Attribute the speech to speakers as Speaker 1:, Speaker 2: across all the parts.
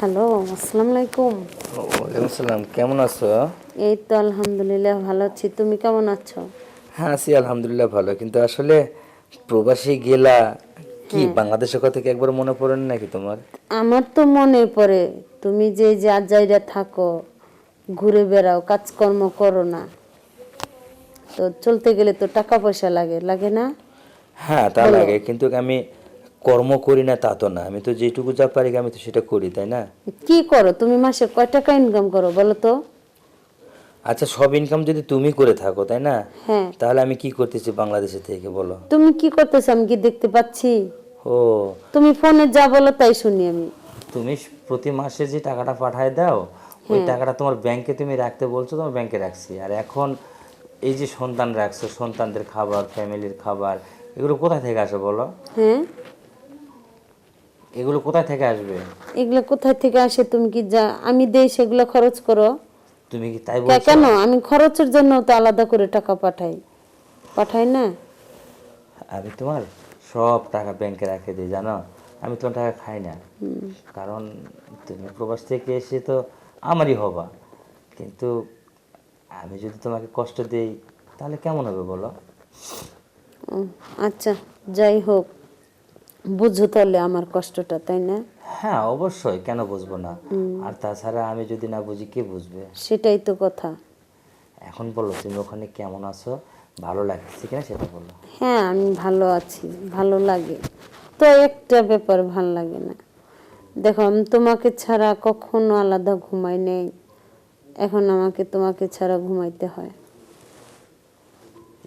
Speaker 1: Hello আসসালামু আলাইকুম।
Speaker 2: ওয়ালাইকুম আসসালাম কেমন আছো?
Speaker 1: এই তো আলহামদুলিল্লাহ ভালো আছি। তুমি কেমন আছো?
Speaker 2: হ্যাঁ আছি আলহামদুলিল্লাহ ভালো। কিন্তু আসলে প্রবাসী গেলা কি বাংলাদেশের কথা কি একবার মনে পড়ে নাকি তোমার?
Speaker 1: আমার তো মনে পড়ে তুমি যে যা জায়গা থাকো ঘুরে বেড়াও কাজকর্ম করো না তো চলতে গেলে তো টাকা পয়সা লাগে লাগে না?
Speaker 2: হ্যাঁ তা লাগে। কিন্তু আমি কর্ম করি না তা তো না। আমি তো যেটুকু যা পারি আমি তো সেটা করি তাই না?
Speaker 1: কি করো? তুমি মাসে কয় টাকা ইনকাম করো বলো তো?
Speaker 2: আচ্ছা সব ইনকাম যদি তুমি করে থাকো তাই না?
Speaker 1: হ্যাঁ।
Speaker 2: তাহলে আমি কি করতেছি বাংলাদেশে থেকে বলো?
Speaker 1: তুমি কি করতেছো? আমি কি দেখতে পাচ্ছি?
Speaker 2: ও।
Speaker 1: তুমি ফোনে যা বলো তাই শুনি আমি।
Speaker 2: তুমি প্রতি মাসে যে টাকাটা পাঠায় দাও ওই টাকাটা তোমার ব্যাংকে তুমি রাখতে বলছো তোমার ব্যাংকে রাখছি। আর এখন এই যে সন্তান রাখছো সন্তানদের খাবার ফ্যামিলির খাবার এগুলো কোথায় থেকে আসে বলো?
Speaker 1: হ্যাঁ।
Speaker 2: এগুলো কোথায় থেকে আসবে?
Speaker 1: এগুলো কোথায় থেকে আসে তুমি কি যা আমি দেই সেগুলো খরচ করো।
Speaker 2: তুমি কি তাই বলছো?
Speaker 1: কেন? আমি খরচের জন্য তো আলাদা করে টাকা পাঠাই। পাঠাই না?
Speaker 2: আমি তোমার সব টাকা ব্যাংকে রাখে দিই জানো? আমি তোমার টাকা খাই না। কারণ তুমি প্রবাস থেকে এসে তো আমারই হবা। কিন্তু আমি যদি তোমাকে কষ্ট দেই তাহলে কেমন হবে বলো?
Speaker 1: আচ্ছা যাই হোক। বুঝো তাহলে আমার কষ্টটা তাই না?
Speaker 2: হ্যাঁ অবশ্যই কেন বুঝব না? আর তাছাড়া আমি যদি না বুঝি কে বুঝবে?
Speaker 1: সেটাই তো কথা।
Speaker 2: এখন বলো তুমি ওখানে কেমন আছো? ভালো লাগছে কিনা সেটা বলো।
Speaker 1: হ্যাঁ আমি ভালো আছি ভালো লাগে। তো একটা ব্যাপার ভালো লাগে না। দেখো আমি তোমাকে ছাড়া কখনো আলাদা ঘুমাই নেই। এখন আমাকে তোমাকে ছাড়া ঘুমাইতে হয়।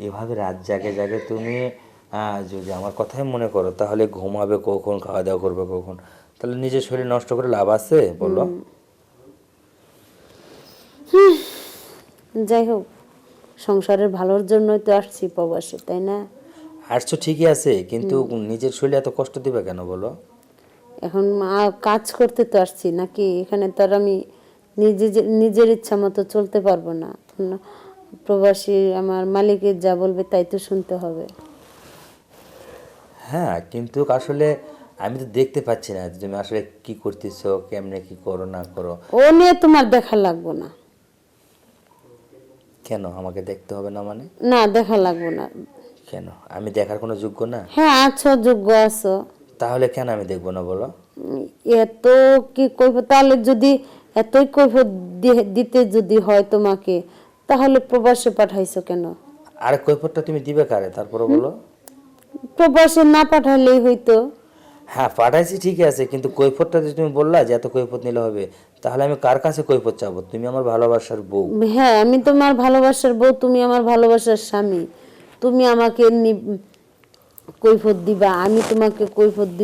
Speaker 2: এভাবে রাত জাগে জাগে তুমি যদি আমার কথাই মনে করো তাহলে ঘুমাবে কখন খাওয়া দাওয়া করবে কখন? তাহলে নিজের শরীর নষ্ট করে লাভ আছে? বলো।
Speaker 1: যাই হোক সংসারের ভালোর জন্যই তো আসছি প্রবাসে তাই না?
Speaker 2: আসছো ঠিকই আছে কিন্তু নিজের শরীরে এত কষ্ট দিবে কেন বলো?
Speaker 1: এখন কাজ করতে তো আসছি নাকি? এখানে তো আর আমি নিজে নিজের ইচ্ছা মতো চলতে পারব না, প্রবাসী আমার মালিকের যা বলবে তাই তো শুনতে হবে।
Speaker 2: হ্যাঁ কিন্তু আসলে আমি তো দেখতে পাচ্ছি না তুমি আসলে কি করতেছো কেমনে কি করো না করো।
Speaker 1: ও নিয়ে তোমার দেখা লাগবো না।
Speaker 2: কেন? আমাকে দেখতে হবে না মানে?
Speaker 1: না দেখা লাগবো না।
Speaker 2: কেন? আমি দেখার কোনো যোগ্য না?
Speaker 1: হ্যাঁ আছো যোগ্য আছো।
Speaker 2: তাহলে কেন আমি দেখব না বলো?
Speaker 1: এত কি কইব তাহলে যদি এতই কৈফ দিতে যদি হয় তোমাকে তাহলে প্রবাসে পাঠাইছো কেন?
Speaker 2: আর কৈফতটা তুমি দিবে কারে? তারপরে বলো।
Speaker 1: প্রবাসে না পাঠালেই হইতো।
Speaker 2: হ্যাঁ পাঠাইছি ঠিক আছে কিন্তু কৈফতটা যে তুমি বললা যে এত কৈফত নিলে হবে তাহলে আমি কার কাছে কৈফত চাবো? তুমি আমার ভালোবাসার বউ।
Speaker 1: হ্যাঁ আমি তোমার ভালোবাসার বউ তুমি আমার ভালোবাসার স্বামী। তুমি আমাকে নি- কৈফত দিবা আমি তোমাকে কৈফত দিব